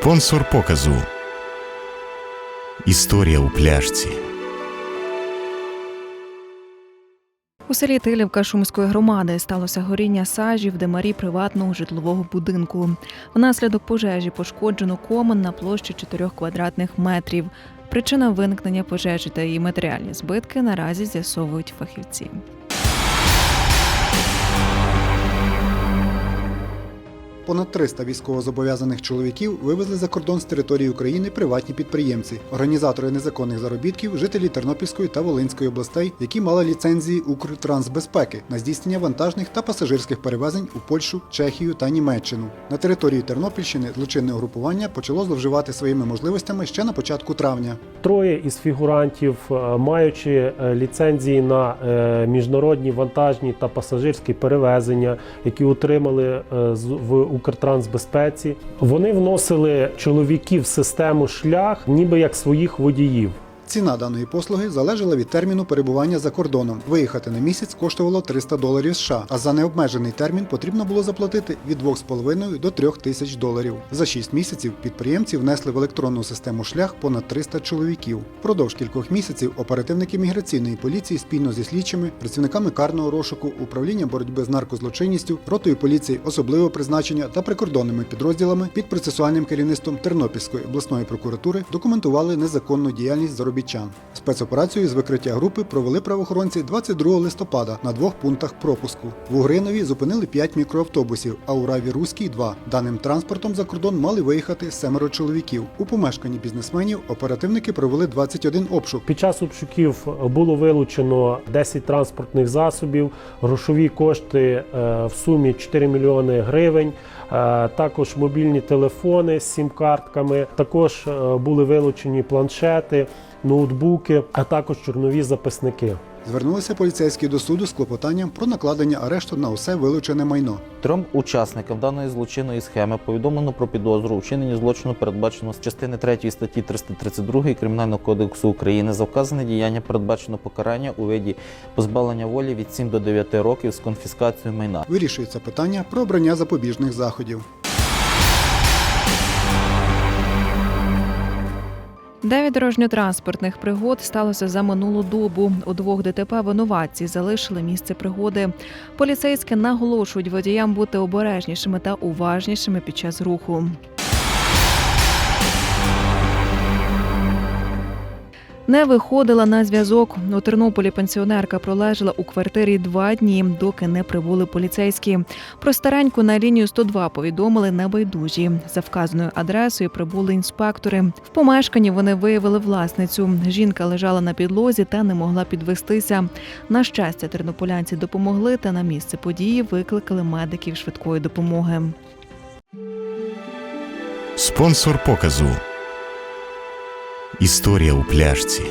Спонсор показу. Історія у пляшці. У селі Тилівка Шумської громади сталося горіння сажі в демарі приватного житлового будинку. Внаслідок пожежі пошкоджено комин на площі 4 квадратних метрів. Причина виникнення пожежі та її матеріальні збитки наразі з'ясовують фахівці. Понад 300 військовозобов'язаних чоловіків вивезли за кордон з території України приватні підприємці, організатори незаконних заробітків, жителі Тернопільської та Волинської областей, які мали ліцензії Укртрансбезпеки на здійснення вантажних та пасажирських перевезень у Польщу, Чехію та Німеччину. На території Тернопільщини злочинне угрупування почало зловживати своїми можливостями ще на початку травня. Троє із фігурантів, е, маючи е, ліцензії на е, міжнародні вантажні та пасажирські перевезення, які отримали в Укртрансбезпеці, вони вносили чоловіків в систему шлях, ніби як своїх водіїв. Ціна даної послуги залежала від терміну перебування за кордоном. Виїхати на місяць коштувало 300 доларів США, а за необмежений термін потрібно було заплатити від 2,5 до 3 тисяч доларів. За 6 місяців підприємці внесли в електронну систему шлях понад 300 чоловіків. Впродовж кількох місяців оперативники міграційної поліції спільно зі слідчими, працівниками карного розшуку, управління боротьби з наркозлочинністю, ротою поліції особливого призначення та прикордонними підрозділами під процесуальним керівництвом Тернопільської обласної прокуратури документували незаконну діяльність заробітчан. Спецоперацію з викриття групи провели правоохоронці 22 листопада на двох пунктах пропуску. В Угринові зупинили 5 мікроавтобусів, а у Раві Руській 2. Даним транспортом за кордон мали виїхати семеро чоловіків. У помешканні бізнесменів оперативники провели 21 обшук. Під час обшуків було вилучено 10 транспортних засобів, грошові кошти е, в сумі 4 мільйони гривень. е, Також мобільні телефони з сім-картками. Також е, були вилучені планшети, ноутбуки, а також чорнові записники. Звернулися поліцейські до суду з клопотанням про накладення арешту на усе вилучене майно. Трьом учасникам даної злочинної схеми повідомлено про підозру у вчиненні злочину, передбачено з частини 3 статті 332 Кримінального кодексу України. За вказане діяння передбачено покарання у виді позбавлення волі від 7 до 9 років з конфіскацією майна. Вирішується питання про обрання запобіжних заходів. Дев'ять дорожньо-транспортних пригод сталося за минулу добу. У двох ДТП винуватці залишили місце пригоди. Поліцейські наголошують водіям бути обережнішими та уважнішими під час руху. Не виходила на зв'язок. У Тернополі пенсіонерка пролежала у квартирі два дні, доки не прибули поліцейські. Про стареньку на лінію 102 повідомили небайдужі. За вказаною адресою прибули інспектори. В помешканні вони виявили власницю. Жінка лежала на підлозі та не могла підвестися. На щастя, тернополянці допомогли та на місце події викликали медиків швидкої допомоги. Спонсор показу. Історія у пляшці.